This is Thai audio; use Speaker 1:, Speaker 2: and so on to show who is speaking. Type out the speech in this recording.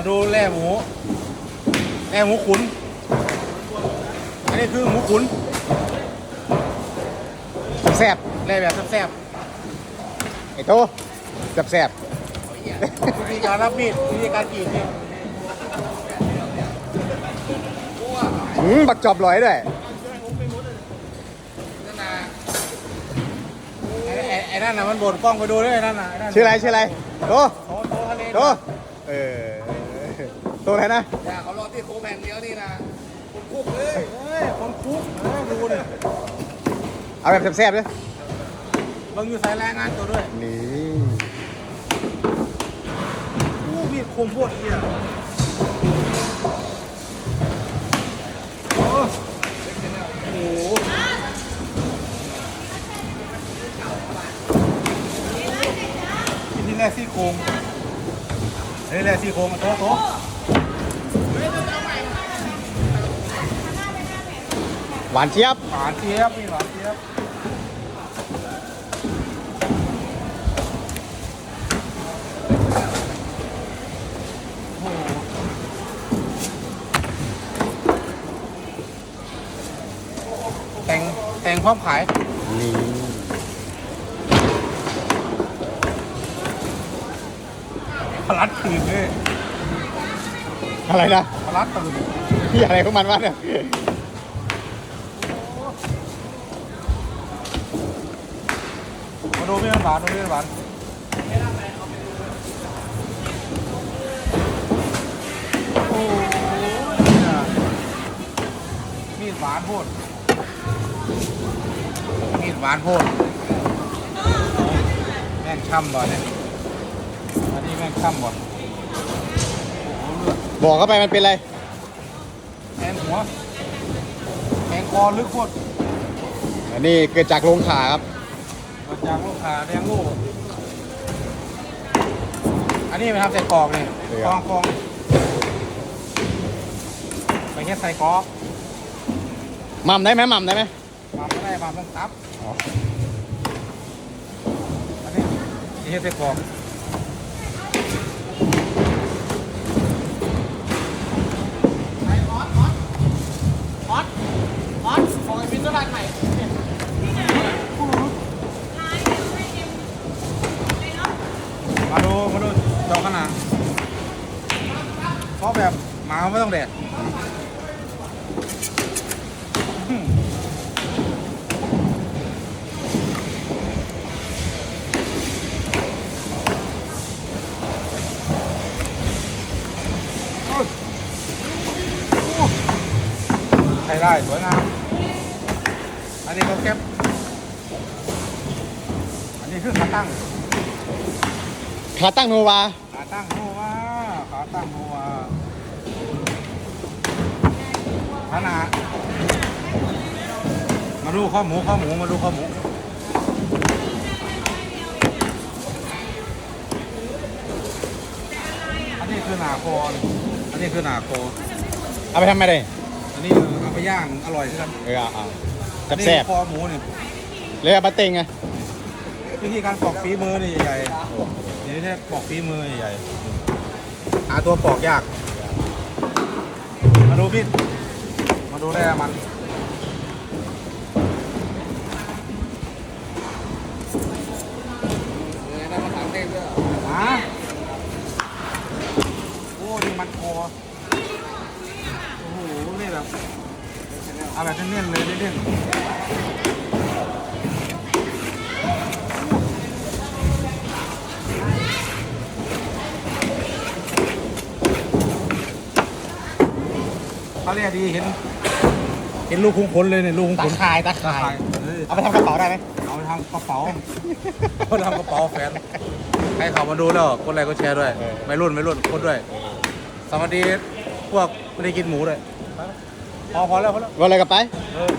Speaker 1: มาดูแร่หมูแร่หมูขุน อันนี้คือหมูขุน
Speaker 2: แซ่บ
Speaker 1: แร่แบบแซ่บ
Speaker 2: ๆไอ้โตแซ่บ
Speaker 1: ๆวิธีการรับมีดวิธีการกรีดนี่
Speaker 2: ๆอืมบักจอบลอยด้วย
Speaker 1: นั่นน่ะไอ้ไอ้ไอ้นั่นน่ะมันบ่นกล้องไปดูด้วยไอ้นั่นน่ะไอ้นั่น
Speaker 2: ชื่ออะไรชื่ออะไรโต
Speaker 1: โตโตทะเล
Speaker 2: โตเออ โตอะไรนะ
Speaker 3: อย่าเขารอที่โคแผ่นเดียวนี่นะคุณคุกเลย
Speaker 1: เฮ้ยคนคุกเฮ้ยดูดิ
Speaker 2: เอาแบบแซ่บๆเลย
Speaker 1: เบิ่งอยู่สายแรงงานตัวด้วย
Speaker 2: นี่
Speaker 1: อู้มีดคมโพดเหี้ยโอ้โหที่แรกซี่โครงเฮ้ยแรกซี่โครงอะโต๊ะโต๊ะ
Speaker 2: หวานเจี๊ยบ
Speaker 1: หวานเจี๊ยบนี่หวานเจี๊ยบโอ้โหแต่งแต่งพร้อมขาย
Speaker 2: นี่
Speaker 1: พลัดคืนเลย
Speaker 2: อะไรนะ
Speaker 1: พลัดตื่น
Speaker 2: พี่อะไรของมันวะเนี่ย
Speaker 1: มาดูพี่น้ำหวานดูพี่น้ำหวานโอ้ยเนี่ยมีดหวานโพดมีดหวานโพดแม่งช่ำบ่เนี่ยอันนี้แม่งช่ำบ่โอ้โหเลือด
Speaker 2: บอกเข้าไปมันเป็นอะไร
Speaker 1: แทงหัวแทงคอลึกโคตร
Speaker 2: อันนี้เกิดจากโรงขาครับ
Speaker 1: มาจากลูกค้าแดงลูกอันนี้ไปทำใส่กรอกนี่กองกองไปแค่ใส่กรอก
Speaker 2: หม่ำได้ไหมหม่ำได้ไหม
Speaker 1: มาไม่ได้มาต้องตับ
Speaker 2: อ๋อ
Speaker 1: อันนี้นี่ให้ใส่กรอกมาดูมาดูจอขนาด เพราะแบบหมาไม่ต้องแดดโอ้ยโอ้ใช้ได้สวยงามอันนี้ก็แก๊ปอันนี้คือขาตั้ง
Speaker 2: ขาตั้งโนวา
Speaker 1: ตั้งโนวาขาตั้งโนวาขนาดมาดูข้อหมูข้อหมูมาดูข้อหมูอันนี้คือหนาโคนี่อันนี้คือหนาโค
Speaker 2: เอาไปทำอะไร
Speaker 1: อันนี้เอาไปย่างอร่อยใช่ไหม
Speaker 2: เออเอาเอา
Speaker 1: อันนี้
Speaker 2: แซ่บ
Speaker 1: คอหมูนี่
Speaker 2: ๆเลยเอามาเต็งไง
Speaker 1: วิธีการปอกฝีมือนี่ใหญ่ ๆนี่แค่ปอกฝีมือใหญ่ๆหาตัวปอกยาก มาดูพี่ มาดูแร่มัน
Speaker 3: เออนั่นมาถามเด้งด้วย
Speaker 1: ฮะโอ้นี่มันคอโอ้โหนี่แบบเอาแบบเน้นๆเลยเน้นๆ เขาเรียกดีเห็น เห็นลูกคุ้งขนเลยเนี่ยลูกคุ้ง
Speaker 2: ตา
Speaker 1: ขน
Speaker 2: ข่ายตาข่าย
Speaker 1: เออ
Speaker 2: เอาไปทำกระเป๋าได้ไหม
Speaker 1: เอาไปทำกระเป๋าเอาไปทำกระเป๋าแฟน ให้เขามาดูแล้วกดไลค์กดแชร์ด้วยไม่รุ่นไม่รุ่นกดด้วย สวัสดีพวกไม่ได้กินหมูด้วยพอพอแล้วพอแล้ว
Speaker 2: ว่าอะไรกับไป
Speaker 1: เออ